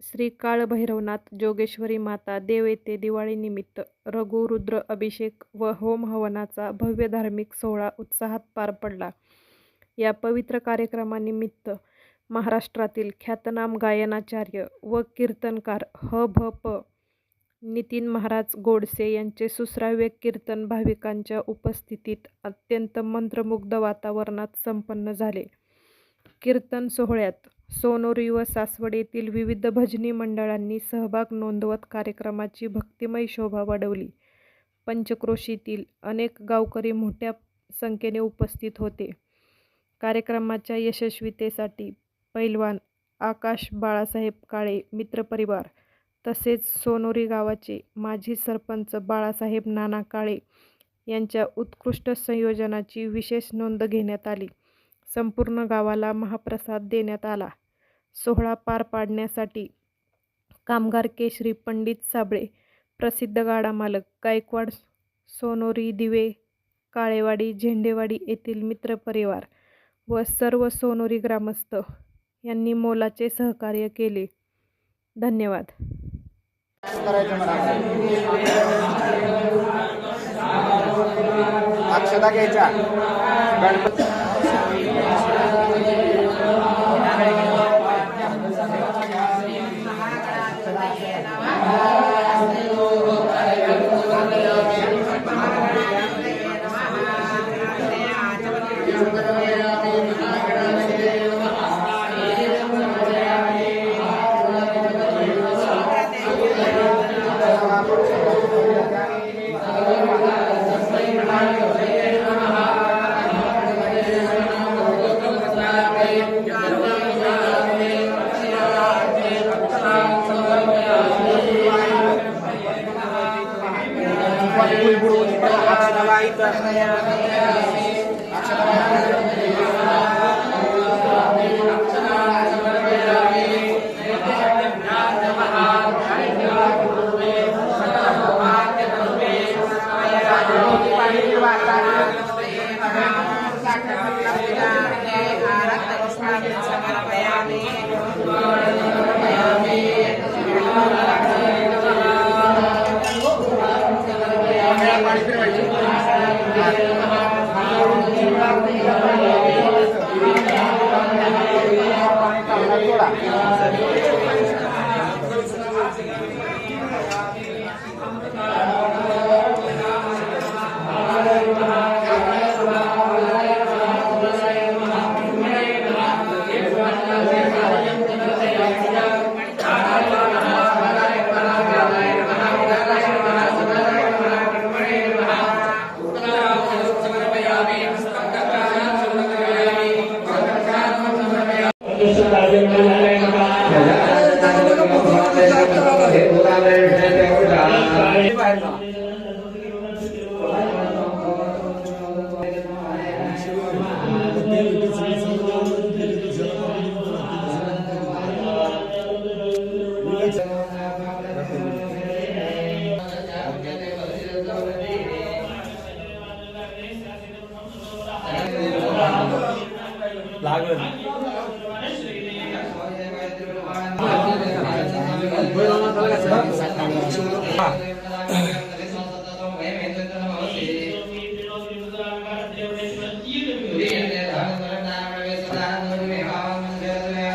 श्री काळभैरवनाथ जोगेश्वरी माता देव येते दिवाळीनिमित्त रघुरुद्र अभिषेक व होम हवनाचा भव्य धार्मिक सोहळा उत्साहात पार पडला. या पवित्र कार्यक्रमानिमित्त महाराष्ट्रातील ख्यातनाम गायनाचार्य व कीर्तनकार ह भ प नितीन महाराज गोडसे यांचे सुसराव्य कीर्तन भाविकांच्या उपस्थितीत अत्यंत मंत्रमुग्ध वातावरणात संपन्न झाले. कीर्तन सोहळ्यात सोनोरी व सासवड येथील विविध भजनी मंडळांनी सहभाग नोंदवत कार्यक्रमाची भक्तिमय शोभा वाढवली. पंचक्रोशीतील अनेक गावकरी मोठ्या संख्येने उपस्थित होते. कार्यक्रमाच्या यशस्वीतेसाठी पैलवान आकाश बाळासाहेब काळे मित्रपरिवार तसेच सोनोरी गावाचे माजी सरपंच बाळासाहेब नाना काळे यांच्या उत्कृष्ट संयोजनाची विशेष नोंद घेण्यात आली. संपूर्ण गावाला महाप्रसाद देण्यात आला. सोहळा पार पाडण्यासाठी कामगार केशरी पंडित साबळे प्रसिद्ध गाडा मालक गायकवाड सोनोरी दिवे काळेवाडी झेंडेवाडी येथील मित्रपरिवार व सर्व सोनोरी ग्रामस्थ यांनी मोलाचे सहकार्य केले. धन्यवाद. अक्षता घ्यायच्या. गणपती أيها इथं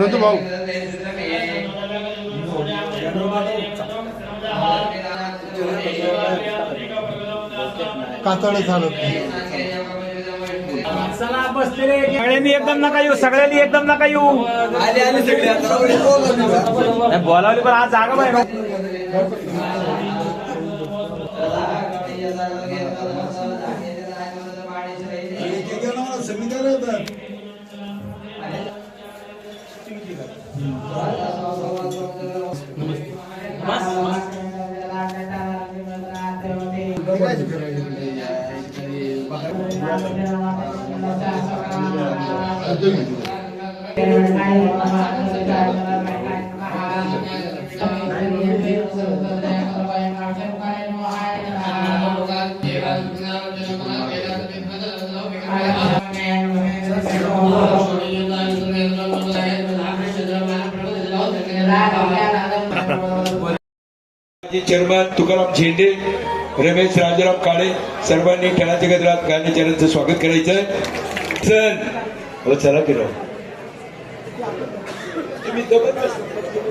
नंदू भाऊ चालत सगळ्यांनी एकदम नका येऊ सगळ्यांनी एकदम नका येऊ. बोलावली पण आज जागा चेअरमॅन तुकाराम झेंडे रमेश राजाराम काळे सर्वांनी खेळाच्या गजरात गाण्याच्या स्वागत करायचं. चल. हो चला की राव. तुम्ही दोघं बस.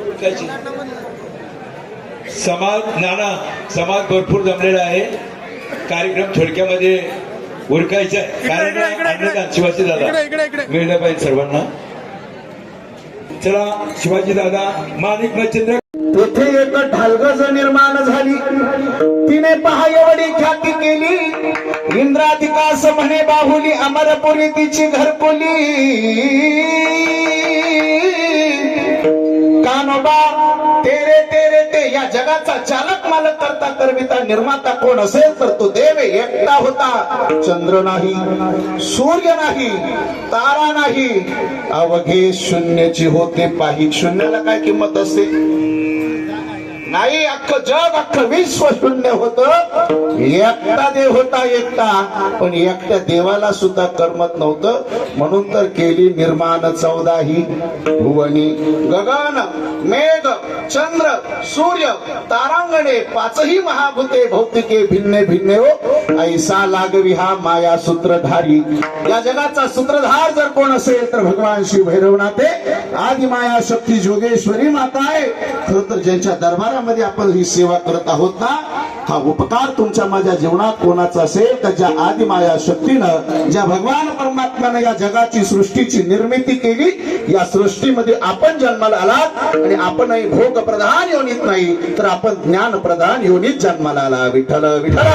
उठायचे. समाज नाना समाज भरपूर जमलेला आहे. कार्यक्रम थोडक्यामध्ये उरकायचा कारण शिवाजी दादा. मिळलं पाहिजे सर्वांना. चला शिवाजी दादा माणिक मच्छिंद्र तेथे एक ढालगज निर्माण झाली. तिने पहा एवढी ख्याती केली. इंद्राधिकास म्हणे बाहुली अमरपुरी तिची घरकुली. कानोबा तेरे तेरे ते या जगाचा चालक मालक करता करविता निर्माता कोण असेल तर तो देव एकटा होता. चंद्र नाही सूर्य नाही तारा नाही. अवघे शून्यची होते पाही शून्याला काय किंमत असते? नाही अख्खं जग अख्खं विश्व शून्य होत. एकटा देव होता एकटा पण एकट्या देवाला सुद्धा करमत नव्हतं. म्हणून तर केली निर्माण चौदाही भुवनी. गगन मेघ चंद्र सूर्य तारांगणे पाचही महाभूते भौतिके भिन्ने भिन्ने हो. ऐसा लागवी हा माया सूत्रधारी. या जगाचा सूत्रधार जर कोण असेल तर भगवान शिव भैरवनाथे. आदि माया शक्ती जोगेश्वरी माता आहे. खर तर ज्यांच्या दरबारामध्ये आपण ही सेवा करत आहोत ना हा उपकार तुमच्या माझ्या जीवनात कोणाचा असेल तर ज्या आदिमाया शक्तीनं ज्या भगवान परमात्म्यानं या जगाची सृष्टीची निर्मिती केली या सृष्टीमध्ये आपण जन्माला आलात आणि आपणही भोग प्रधान योनीत नाही तर आपण ज्ञान प्रधान योनीत जन्माला आला विठ्ठल विठ्ठल!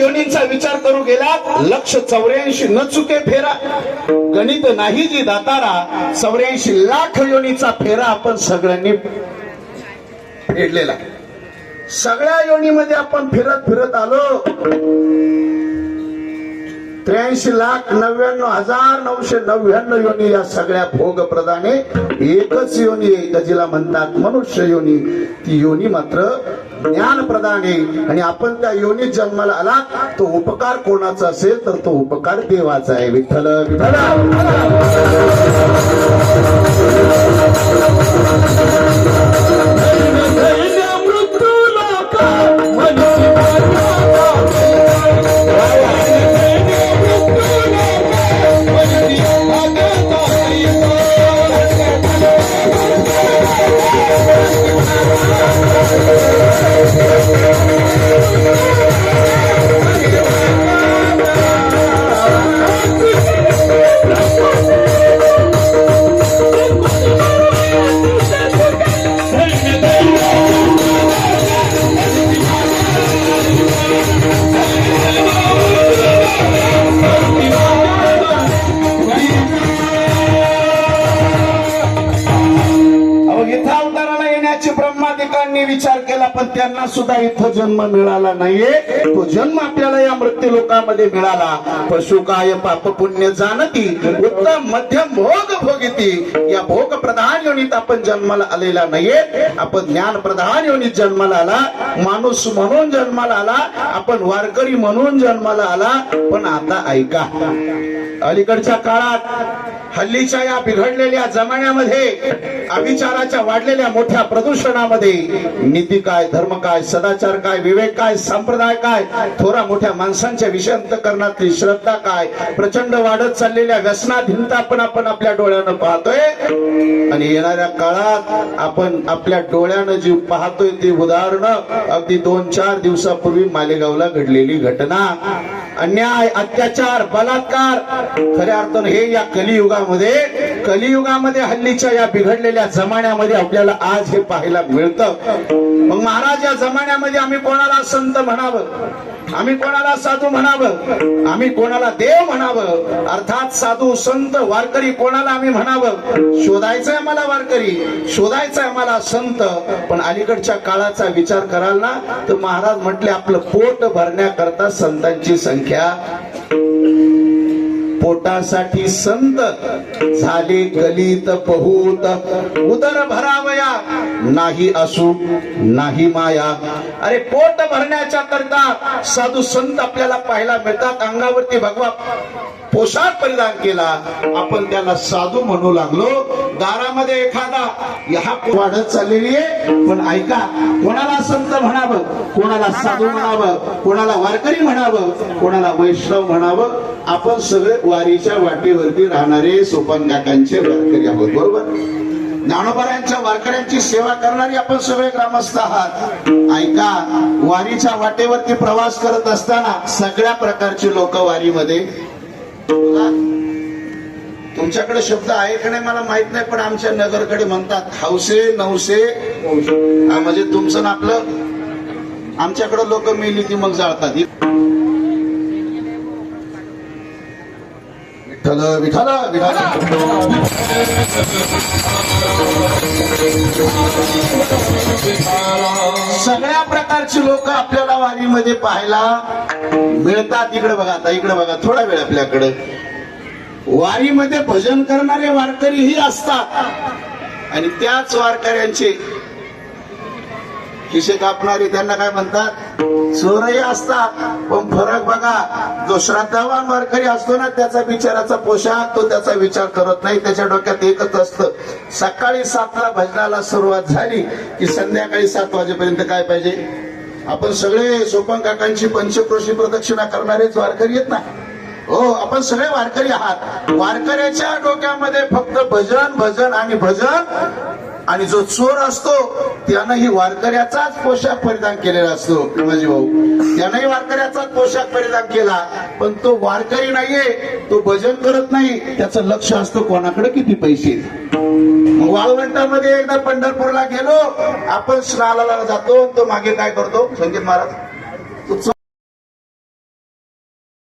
योनींचा विचार करू गेला लक्ष चौऱ्याऐंशी न चुके फेरा. गणित नाही जी दातारा चौऱ्याऐंशी लाख योनीचा फेरा आपण सगळ्यांनी फेडलेला. सगळ्या योनीमध्ये आपण फिरत फिरत आलो. त्र्याऐंशी लाख नव्याण्णव हजार नऊशे नव्याण्णव योनी या सगळ्या भोग प्रदाने एकच योनी आहे जिला म्हणतात मनुष्य योनी. ती योनी मात्र ज्ञान प्रदान आहे. आणि आपण त्या योनीत जन्माला आला तो उपकार कोणाचा असेल तर तो उपकार देवाचा आहे. विठ्ठल विठ्ठल. सुद्धा इथं जन्म मिळाला नाहीये. तो जन्म आपल्याला या मृत्यू लोकांमध्ये मिळाला. पशु काय पाप पुण्य जाणती उत्तम मध्यम भोग भोगिती. या भोग प्रधान योनीत आपण जन्माला आलेला नाहीये. आपण ज्ञान प्रधान योनीत जन्माला आला. माणूस म्हणून जन्माला आला. आपण वारकरी म्हणून जन्माला आला. पण आता ऐका. अलीकडच्या काळात हल्लीच्या या बिघडलेल्या जमान्यामध्ये अविचाराच्या वाढलेल्या मोठ्या प्रदूषणामध्ये नीती काय धर्म काय सदाचार काय विवेक काय संप्रदाय काय थोरा मोठ्या माणसांच्या विषयांतकरणातली श्रद्धा काय प्रचंड वाढत चाललेल्या व्यसनाधीनता पण आपण आपल्या डोळ्यानं पाहतोय. आणि येणाऱ्या काळात आपण आपल्या डोळ्यानं जी पाहतोय ती उदाहरणं. अगदी दोन चार दिवसापूर्वी मालेगावला घडलेली घटना. अन्याय अत्याचार बलात्कार. खऱ्या अर्थानं हे या कलियुगामध्ये कलियुगामध्ये हल्लीच्या या बिघडलेल्या जमान्यामध्ये आपल्याला आज हे पाहायला मिळतं. मग महाराज या जमान्यामध्ये आम्ही कोणाला संत म्हणावं? आम्ही कोणाला साधू म्हणावं? आम्ही कोणाला देव म्हणावं? अर्थात साधू संत वारकरी कोणाला आम्ही म्हणावं? शोधायचंय मला वारकरी शोधायचंय मला संत. पण अलीकडच्या काळाचा विचार कराल ना तर महाराज म्हटले आपलं पोट भरण्याकरता संतांची संख्या पोटासाठी संत झाले गलित पहूत. उदर भरावया नाही असू नाही माया. अरे पोट भरण्याच्या करता साधू संत आपल्याला पाहायला मिळतात. अंगावरती भगवा पोशाख परिधान केला. आपण त्याला साधू म्हणू लागलो. दारामध्ये एखादा हा वाढत चाललेली आहे पण ऐका कोणाला संत म्हणावं कोणाला साधू म्हणावं कोणाला वारकरी म्हणावं कोणाला वैष्णव म्हणावं आपण सगळे वारीच्या वाटेवरती राहणारे सोपान काकांचे वारकरी आहोत बरोबर? ज्ञानोबरांच्या वारकऱ्यांची सेवा करणारी आपण सगळे ग्रामस्थ आहात. ऐका वारीच्या वाटेवरती प्रवास करत असताना सगळ्या प्रकारची लोक वारीमध्ये. तुमच्याकडे शब्द आहे का नाही मला माहीत नाही पण आमच्या नगरकडे म्हणतात हौसे नवसे म्हणजे तुमचं ना आपलं आमच्याकडे लोक मेली ती मग जाळतात. विठ्ठल विठ्ठल विठ्ठल. सगळ्या प्रकारची लोक आपल्याला वारीमध्ये पाहायला मिळतात. इकडे बघा आता इकडे बघा थोडा वेळ आपल्याकडे. वारीमध्ये भजन करणारे वारकरीही असतात. आणि त्याच वारकऱ्यांचे खिसे कापणारे त्यांना काय म्हणतात? चोरही असतात. पण फरक बघा जो श्रद्धावान वारकरी असतो ना त्याचा विचाराचा पोशाख तो त्याचा विचार करत नाही. त्याच्या डोक्यात एकच असतं. सकाळी सातला भजनाला सुरुवात झाली की संध्याकाळी सात वाजेपर्यंत काय पाहिजे? आपण सगळे सोपन काकांची पंचक्रोशी प्रदक्षिणा करणारेच वारकरी आहेत ना. हो आपण सगळे वारकरी आहात. वारकऱ्याच्या डोक्यामध्ये फक्त भजन भजन आणि भजन. आणि जो चोर असतो त्यानंही वारकऱ्याचाच पोशाख परिधान केलेला असतो. माझे भाऊ त्यानंही वारकऱ्याचाच पोशाख परिधान केला. पण तो वारकरी नाहीये तो भजन करत नाही. त्याचं लक्ष असतं कोणाकडे किती पैसे. वाळवंटामध्ये एकदा पंढरपूरला गेलो आपण स्नानाला जातो तो मागे काय करतो? संगीत महाराज